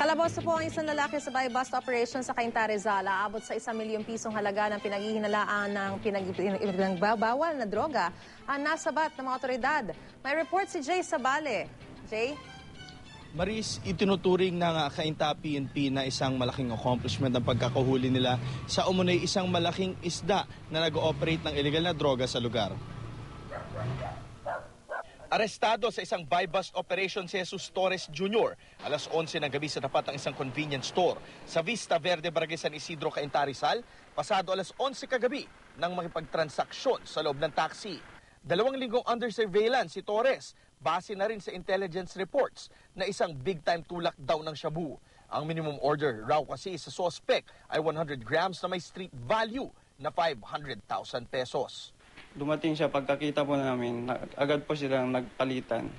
Kalabaw po ang isang lalaki sa buy-bust operation sa Cainta Rizal. Aabot sa isang milyong pisong halaga ng pinaghihinalaan ng pinag- pinagbabawal na droga ang nasabat ng mga otoridad. May report si Jay Sabale. Jay? Maris, itinuturing ng uh, Kainta PNP na isang malaking accomplishment ang pagkakahuli nila sa umunoy isang malaking isda na nag-ooperate ng illegal na droga sa lugar. Arestado sa isang buy-bust operation si Jesus Torres Jr. alas 11 ng gabi sa tapat ng isang convenience store sa Vista Verde, Barangay San Isidro, Cainta Rizal, pasado alas 11 kagabi nang makipagtransaksyon sa loob ng taxi. Dalawang linggong under surveillance si Torres, base na rin sa intelligence reports na isang big-time tulak daw ng shabu. Ang minimum order raw kasi sa suspect ay 100 grams na may street value na 500,000 pesos. Dumating siya, pagkakita po namin, na- agad po silang nagpalitan.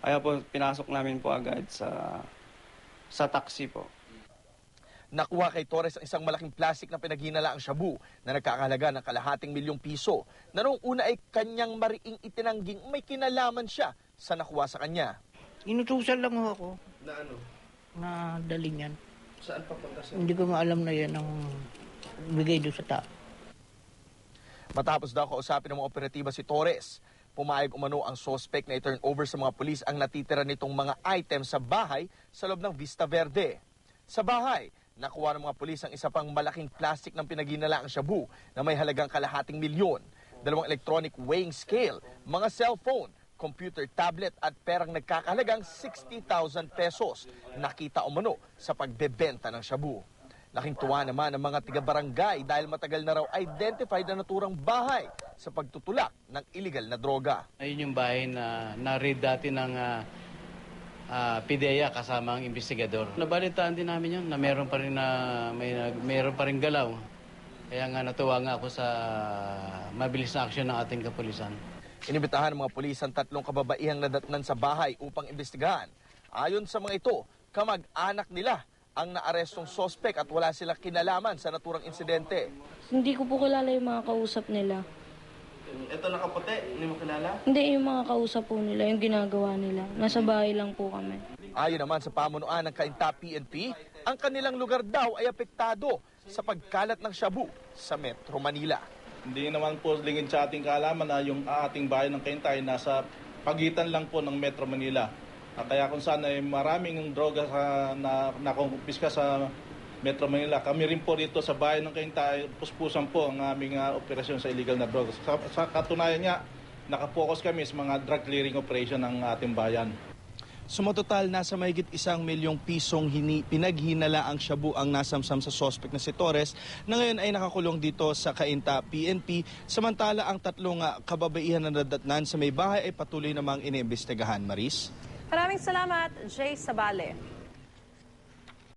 Kaya po, pinasok namin po agad sa sa taxi po. Nakuha kay Torres ang isang malaking plastic na pinaghinala ang shabu na nagkakahalaga ng kalahating milyong piso na noong una ay kanyang mariing itinangging may kinalaman siya sa nakuha sa kanya. Inutusan lang ho ako Na ano? na dali niyan. Saan papunta siya? Hindi ko maalam na yan ang bigay doon sa tao. Matapos daw kausapin ng mga operatiba si Torres, pumayag umano ang suspect na i-turn over sa mga pulis ang natitira nitong mga items sa bahay sa loob ng Vista Verde. Sa bahay, nakuha ng mga pulis ang isa pang malaking plastic ng pinaginala ang shabu na may halagang kalahating milyon, dalawang electronic weighing scale, mga cellphone, computer tablet at perang nagkakahalagang 60,000 pesos. Nakita umano sa pagbebenta ng shabu. Laking tuwa naman ang mga tiga-barangay dahil matagal na raw identified na naturang bahay sa pagtutulak ng illegal na droga. Ayun yung bahay na na-read dati ng ah, ah, PIDEA kasama ang investigador. Nabalitaan din namin yun na meron pa rin na may meron pa rin galaw. Kaya nga natuwa nga ako sa mabilis na aksyon ng ating kapulisan. Inibitahan ng mga pulis ang tatlong kababaihang nadatnan sa bahay upang imbestigahan. Ayon sa mga ito, kamag-anak nila ang naarestong sospek at wala silang kinalaman sa naturang insidente. Hindi ko po kilala yung mga kausap nila. Ito nakaputi, hindi mo kilala? Hindi yung mga kausap po nila, yung ginagawa nila. Nasa bahay lang po kami. Ayon naman sa pamunuan ng Kainta PNP, ang kanilang lugar daw ay apektado sa pagkalat ng shabu sa Metro Manila. Hindi naman po lingid sa ating kaalaman na yung ating bayan ng Kaintay nasa pagitan lang po ng Metro Manila. Ah, kaya kung saan ay maraming droga sa, na nakumpiska sa Metro Manila. Kami rin po dito sa bayan ng Kaintay, puspusan po ang aming ah, operasyon sa illegal na droga. Sa, sa katunayan niya, nakapokus kami sa mga drug clearing operation ng ating bayan. Sumatotal, nasa mahigit isang milyong pisong hini, pinaghinala ang shabu ang nasamsam sa sospek na si Torres na ngayon ay nakakulong dito sa Kainta PNP. Samantala, ang tatlong kababaihan na nadatnan sa may bahay ay patuloy namang iniimbestigahan. Maris? Maraming salamat, Jay Sabale.